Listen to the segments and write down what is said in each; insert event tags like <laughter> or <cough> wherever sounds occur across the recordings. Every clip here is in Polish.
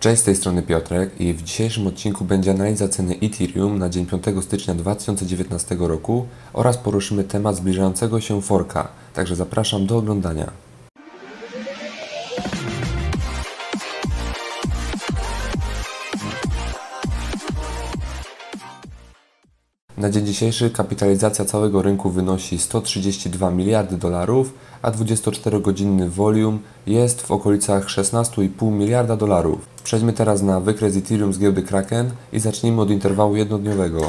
Cześć, z tej strony Piotrek i w dzisiejszym odcinku będzie analiza ceny Ethereum na dzień 5 stycznia 2019 roku oraz poruszymy temat zbliżającego się forka, także zapraszam do oglądania. Na dzień dzisiejszy kapitalizacja całego rynku wynosi 132 miliardy dolarów, a 24-godzinny volume jest w okolicach 16,5 miliarda dolarów. Przejdźmy teraz na wykres Ethereum z giełdy Kraken i zacznijmy od interwału jednodniowego.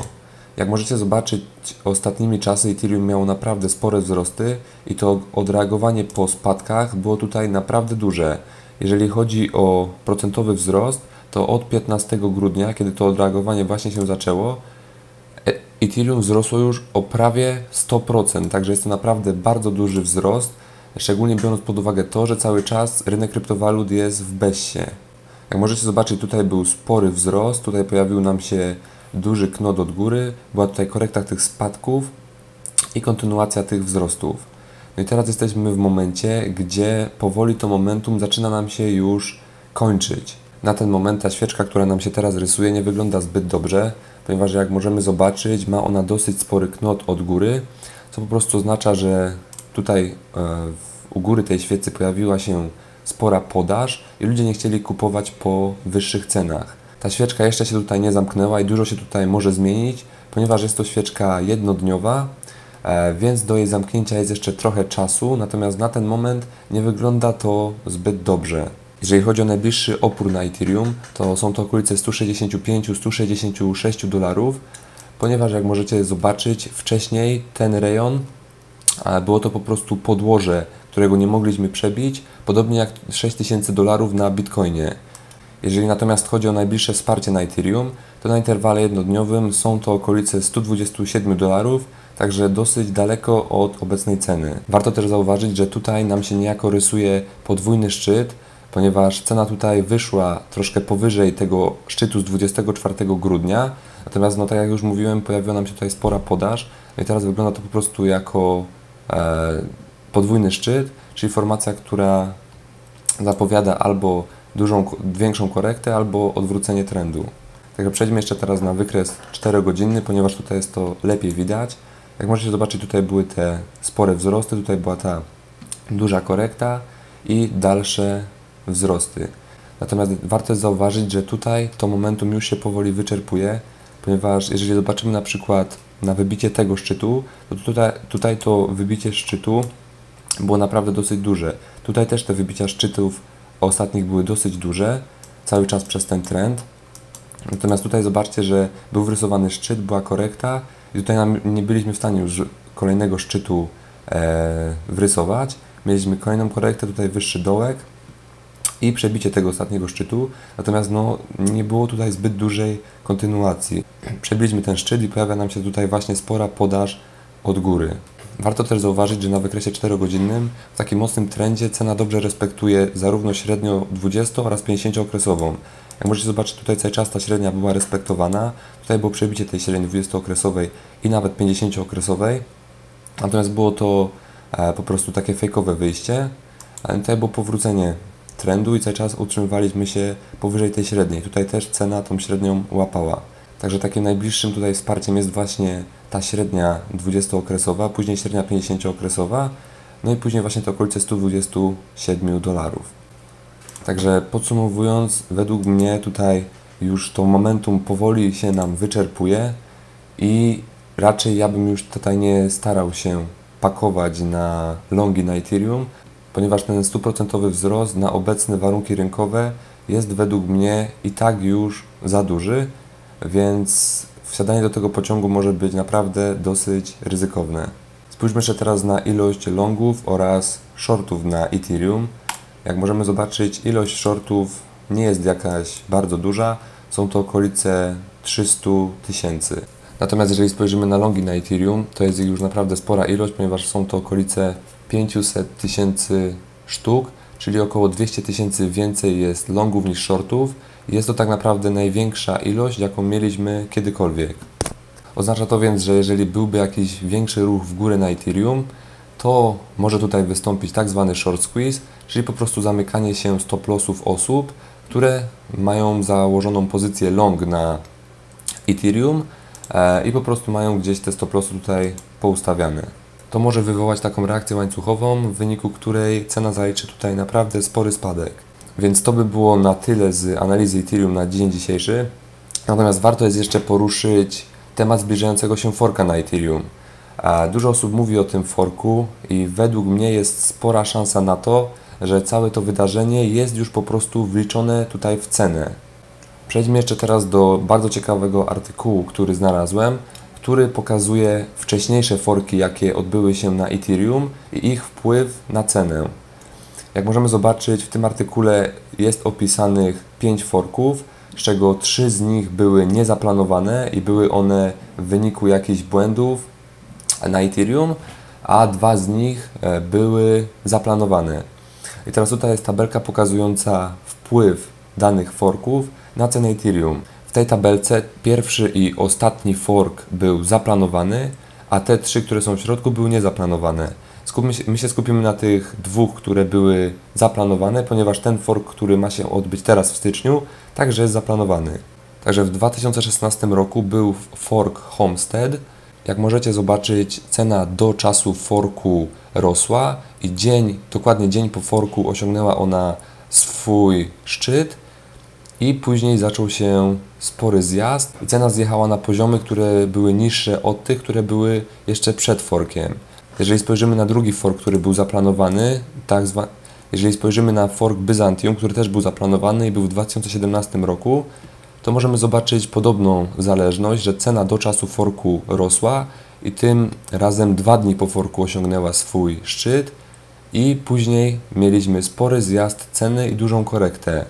Jak możecie zobaczyć, ostatnimi czasy Ethereum miało naprawdę spore wzrosty i to odreagowanie po spadkach było tutaj naprawdę duże. Jeżeli chodzi o procentowy wzrost, to od 15 grudnia, kiedy to odreagowanie właśnie się zaczęło, Ethereum wzrosło już o prawie 100%, także jest to naprawdę bardzo duży wzrost, szczególnie biorąc pod uwagę to, że cały czas rynek kryptowalut jest w bezsie. Jak możecie zobaczyć, tutaj był spory wzrost, tutaj pojawił nam się duży knot od góry, była tutaj korekta tych spadków i kontynuacja tych wzrostów. No i teraz jesteśmy w momencie, gdzie powoli to momentum zaczyna nam się już kończyć. Na ten moment ta świeczka, która nam się teraz rysuje, nie wygląda zbyt dobrze ponieważ jak możemy zobaczyć, ma ona dosyć spory knot od góry, co po prostu oznacza, że tutaj e, u góry tej świecy pojawiła się spora podaż i ludzie nie chcieli kupować po wyższych cenach. Ta świeczka jeszcze się tutaj nie zamknęła i dużo się tutaj może zmienić, ponieważ jest to świeczka jednodniowa, e, więc do jej zamknięcia jest jeszcze trochę czasu, natomiast na ten moment nie wygląda to zbyt dobrze. Jeżeli chodzi o najbliższy opór na Ethereum, to są to okolice 165-166 dolarów, ponieważ jak możecie zobaczyć, wcześniej ten rejon było to po prostu podłoże, którego nie mogliśmy przebić, podobnie jak 6000 dolarów na Bitcoinie. Jeżeli natomiast chodzi o najbliższe wsparcie na Ethereum, to na interwale jednodniowym są to okolice 127 dolarów, także dosyć daleko od obecnej ceny. Warto też zauważyć, że tutaj nam się niejako rysuje podwójny szczyt, ponieważ cena tutaj wyszła troszkę powyżej tego szczytu z 24 grudnia, natomiast no tak jak już mówiłem, pojawiła nam się tutaj spora podaż no i teraz wygląda to po prostu jako e, podwójny szczyt, czyli formacja, która zapowiada albo dużą, większą korektę, albo odwrócenie trendu. Także przejdźmy jeszcze teraz na wykres 4-godzinny, ponieważ tutaj jest to lepiej widać. Jak możecie zobaczyć, tutaj były te spore wzrosty, tutaj była ta duża korekta i dalsze wzrosty. Natomiast warto zauważyć, że tutaj to momentum już się powoli wyczerpuje, ponieważ jeżeli zobaczymy na przykład na wybicie tego szczytu, to tutaj, tutaj to wybicie szczytu było naprawdę dosyć duże. Tutaj też te wybicia szczytów ostatnich były dosyć duże, cały czas przez ten trend. Natomiast tutaj zobaczcie, że był wrysowany szczyt, była korekta i tutaj nie byliśmy w stanie już kolejnego szczytu e, wrysować. Mieliśmy kolejną korektę, tutaj wyższy dołek, i przebicie tego ostatniego szczytu, natomiast no, nie było tutaj zbyt dużej kontynuacji. <clears throat> Przebiliśmy ten szczyt i pojawia nam się tutaj właśnie spora podaż od góry. Warto też zauważyć, że na wykresie 4-godzinnym w takim mocnym trendzie cena dobrze respektuje zarówno średnio 20 oraz 50 okresową. Jak możecie zobaczyć, tutaj cały czas ta średnia była respektowana. Tutaj było przebicie tej średniej 20-okresowej i nawet 50-okresowej. Natomiast było to e, po prostu takie fejkowe wyjście. A tutaj było powrócenie trendu i cały czas utrzymywaliśmy się powyżej tej średniej. Tutaj też cena tą średnią łapała. Także takim najbliższym tutaj wsparciem jest właśnie ta średnia 20-okresowa, później średnia 50-okresowa, no i później właśnie te okolice 127 dolarów. Także podsumowując, według mnie tutaj już to momentum powoli się nam wyczerpuje i raczej ja bym już tutaj nie starał się pakować na longi na Ethereum, ponieważ ten stuprocentowy wzrost na obecne warunki rynkowe jest według mnie i tak już za duży, więc wsiadanie do tego pociągu może być naprawdę dosyć ryzykowne. Spójrzmy jeszcze teraz na ilość longów oraz shortów na Ethereum. Jak możemy zobaczyć, ilość shortów nie jest jakaś bardzo duża, są to okolice 300 tysięcy. Natomiast jeżeli spojrzymy na longi na Ethereum, to jest ich już naprawdę spora ilość, ponieważ są to okolice 500 tysięcy sztuk, czyli około 200 tysięcy więcej jest longów niż shortów. Jest to tak naprawdę największa ilość, jaką mieliśmy kiedykolwiek. Oznacza to więc, że jeżeli byłby jakiś większy ruch w górę na Ethereum, to może tutaj wystąpić tak zwany short squeeze, czyli po prostu zamykanie się stop lossów osób, które mają założoną pozycję long na Ethereum e, i po prostu mają gdzieś te stop lossy tutaj poustawiane. To może wywołać taką reakcję łańcuchową, w wyniku której cena zaliczy tutaj naprawdę spory spadek. Więc to by było na tyle z analizy Ethereum na dzień dzisiejszy. Natomiast warto jest jeszcze poruszyć temat zbliżającego się forka na Ethereum. Dużo osób mówi o tym forku i według mnie jest spora szansa na to, że całe to wydarzenie jest już po prostu wliczone tutaj w cenę. Przejdźmy jeszcze teraz do bardzo ciekawego artykułu, który znalazłem, który pokazuje wcześniejsze forki, jakie odbyły się na Ethereum i ich wpływ na cenę. Jak możemy zobaczyć, w tym artykule jest opisanych 5 forków, z czego 3 z nich były niezaplanowane i były one w wyniku jakichś błędów na Ethereum, a dwa z nich e, były zaplanowane. I teraz tutaj jest tabelka pokazująca wpływ danych forków na cenę Ethereum. W tej tabelce pierwszy i ostatni fork był zaplanowany, a te trzy, które są w środku, były niezaplanowane. Skupmy się, my się skupimy na tych dwóch, które były zaplanowane, ponieważ ten fork, który ma się odbyć teraz w styczniu, także jest zaplanowany. Także w 2016 roku był fork Homestead. Jak możecie zobaczyć, cena do czasu forku rosła i dzień, dokładnie dzień po forku osiągnęła ona swój szczyt i później zaczął się spory zjazd i cena zjechała na poziomy, które były niższe od tych, które były jeszcze przed forkiem. Jeżeli spojrzymy na drugi fork, który był zaplanowany, tak zwa... jeżeli spojrzymy na fork Byzantium, który też był zaplanowany i był w 2017 roku, to możemy zobaczyć podobną zależność, że cena do czasu forku rosła i tym razem dwa dni po forku osiągnęła swój szczyt i później mieliśmy spory zjazd ceny i dużą korektę.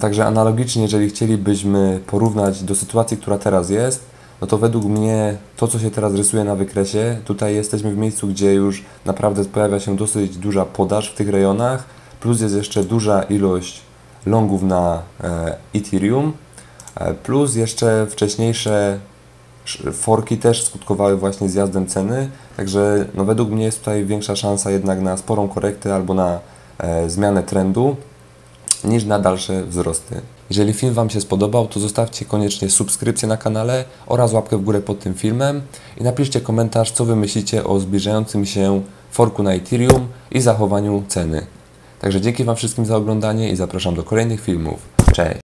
Także analogicznie, jeżeli chcielibyśmy porównać do sytuacji, która teraz jest, no to według mnie to, co się teraz rysuje na wykresie, tutaj jesteśmy w miejscu, gdzie już naprawdę pojawia się dosyć duża podaż w tych rejonach, plus jest jeszcze duża ilość longów na e, Ethereum, e, plus jeszcze wcześniejsze forki też skutkowały właśnie zjazdem ceny, także no według mnie jest tutaj większa szansa jednak na sporą korektę albo na e, zmianę trendu niż na dalsze wzrosty. Jeżeli film Wam się spodobał, to zostawcie koniecznie subskrypcję na kanale oraz łapkę w górę pod tym filmem i napiszcie komentarz, co Wy myślicie o zbliżającym się forku na Ethereum i zachowaniu ceny. Także dzięki Wam wszystkim za oglądanie i zapraszam do kolejnych filmów. Cześć!